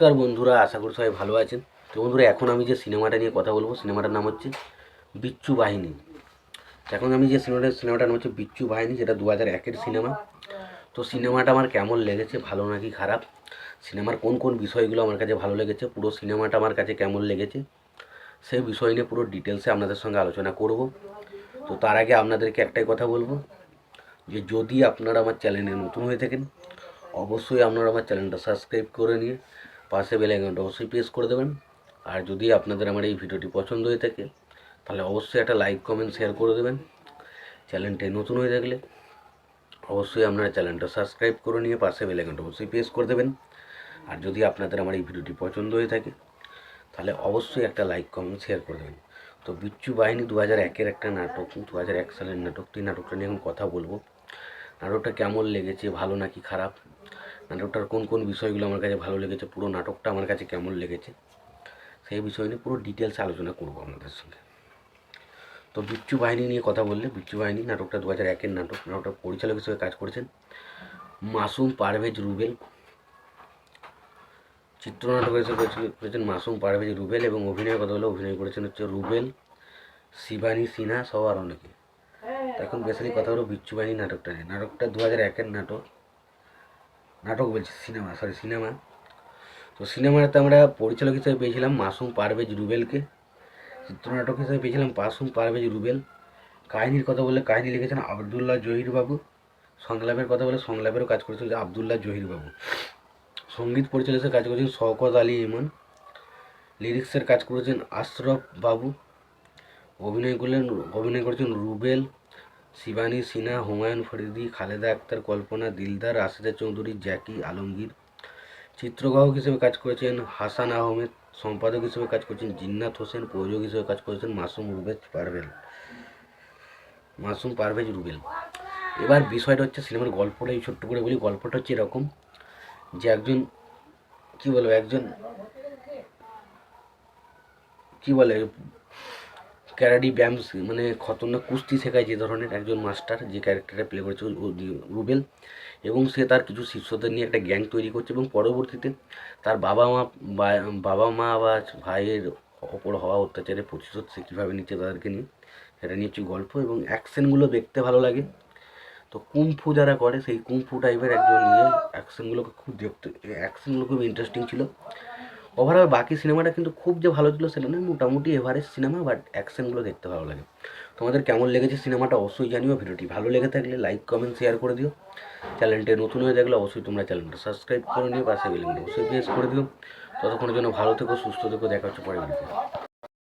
নমস্কার বন্ধুরা, আশা করি সবাই ভালো আছেন। তো বন্ধুরা, এখন আমি যে সিনেমাটা নিয়ে কথা বলব, সিনেমাটার নাম হচ্ছে বিচ্ছু বাহিনী। এখন আমি যে সিনেমাটা, সিনেমাটার নাম হচ্ছে বিচ্ছু বাহিনী, যেটা দু হাজার একের সিনেমা। তো সিনেমাটা আমার কেমন লেগেছে, ভালো নাকি খারাপ? সিনেমার কোন কোন বিষয়গুলো আমার কাছে ভালো লেগেছে, পুরো সিনেমাটা আমার কাছে কেমন লেগেছে, সেই বিষয় নিয়ে পুরো ডিটেলসে আপনাদের সঙ্গে আলোচনা করব। তো তার আগে আপনাদেরকে একটাই কথা বলব, যে যদি আপনারা আমার চ্যানেলে নতুন হয়ে থাকেন, অবশ্যই আপনারা আমার চ্যানেলটা সাবস্ক্রাইব করে নিয়ে পাশে বেল আইকনটা অবশ্যই প্রেস করে দেবেন। আর যদি আপনাদের আমার এই ভিডিওটি পছন্দ হয়ে থাকে, তাহলে অবশ্যই একটা লাইক, কমেন্ট, শেয়ার করে দেবেন। চ্যানেলটি নতুন হয়ে থাকলে অবশ্যই আপনারা চ্যানেলটা সাবস্ক্রাইব করে নিয়ে পাশে বেল আইকনটা অবশ্যই প্রেস করে দেবেন। আর যদি আপনাদের আমার এই ভিডিওটি পছন্দ হয়ে থাকে, তাহলে অবশ্যই একটা লাইক, কমেন্ট, শেয়ার করে দেবেন। তো বিচ্ছু বাহিনী দু হাজার একের একটা নাটক দু হাজার এক সালের নাটক। এই নাটকটা নিয়ে এখন কথা বলব। নাটকটা কেমন লেগেছে, ভালো নাকি খারাপ? নাটকটার কোন কোন বিষয়গুলো আমার কাছে ভালো লেগেছে, পুরো নাটকটা আমার কাছে কেমন লেগেছে, সেই বিষয় নিয়ে পুরো ডিটেলস আলোচনা করব আপনাদের সঙ্গে। তো বিচ্ছু বাহিনী নিয়ে কথা বললে, বিচ্ছু বাহিনী নাটকটা দু হাজার একের নাটক, নাটকটা পরিচালক হিসেবে কাজ করেছেন মাসুম পারভেজ রুবেল। চিত্রনাটক হিসেবে করেছেন মাসুম পারভেজ রুবেল এবং অভিনয়ের কথা বলে অভিনয় করেছেন হচ্ছে রুবেল, শিবানী সিনহা, সহ আর অনেকে। এখন বেসিক্যালি কথা হলো বিচ্ছু বাহিনী নাটকটা নিয়ে। নাটকটা দু হাজার একের নাটক নাটক বলছি, সিনেমা সরি সিনেমা। তো সিনেমাটাতে আমরা পরিচালক হিসেবে পেয়েছিলাম মাসুম পারভেজ রুবেলকে। চিত্রনাটক হিসেবে পেয়েছিলাম মাসুম পারভেজ রুবেল। কাহিনীর কথা বলে কাহিনী লিখেছেন আবদুল্লাহ জহির বাবু। সংলাপের কথা বলে সংলাপেরও কাজ করেছেন আবদুল্লাহ জহির বাবু। সংগীত পরিচালক হিসেবে কাজ করেছেন শওকত আলী ইমন। লিরিক্সের কাজ করেছেন আশরফ বাবু। অভিনয় করলেন, অভিনয় করেছেন রুবেল। শিবানী, সিনহা, হুমায়ুন ফরিদি, খালেদা আক্তার, কল্পনা, দিলদার, রাশেদা চৌধুরী, জ্যাকি আলমগীর। চিত্রগ্রাহক হিসেবে কাজ করেছেন হাসান আহমেদ, সম্পাদক হিসেবে কাজ করেছেন জিন্নাত হোসেন, প্রযোজক হিসেবে কাজ করেছেন মাসুম রুবেজ পারভেল মাসুম পারভেজ রুবেল। এবার বিষয়টা হচ্ছে সিনেমার গল্পটা এই ছোট্ট করে বলি, গল্পটা হচ্ছে এরকম যে একজন, কি বলব, একজন, কি বলে ক্যারাডি ব্যায়াম মানে খতরনাক কুস্তি শেখায় যে ধরনের একজন মাস্টার যে ক্যারেক্টারে প্লে করেছে রুবেল। এবং সে তার কিছু শিষ্যদের নিয়ে একটা গ্যাং তৈরি করছে এবং পরবর্তীতে তার বাবা মা বাবা মা বা ভাইয়ের ওপর হওয়া অত্যাচারের প্রতিশোধ সে কীভাবে নিচ্ছে তাদেরকে নিয়ে, সেটা নিয়ে হচ্ছে গল্প এবং অ্যাকশনগুলো দেখতে ভালো লাগে। তো কুমফু যারা করে, সেই কুমফু টাইপের একজন নিয়ে অ্যাকশনগুলোকে খুব দেখতে অ্যাকশনগুলো খুব ইন্টারেস্টিং ছিল। ওভারঅল বাকি সিনেমাটা কিন্তু খুব যে ভালো ছিল সেটা নয়, মোটামুটি এভারেজ সিনেমা বাট অ্যাকশনগুলো দেখতে ভালো লাগে। তোমাদের কেমন লেগেছে সিনেমাটা অবশ্যই জানিও, ভিডিওটি ভালো লেগে থাকলে লাইক কমেন্ট শেয়ার করে দিও। চ্যানেলটি নতুন হয়ে থাকলে অবশ্যই তোমরা চ্যানেলটা সাবস্ক্রাইব করে নিও, পাশে বেলেন অবশ্যই প্রেস করে দিও। ততক্ষণের জন্য ভালো থেকো, সুস্থ থেকো, দেখা হচ্ছে পরে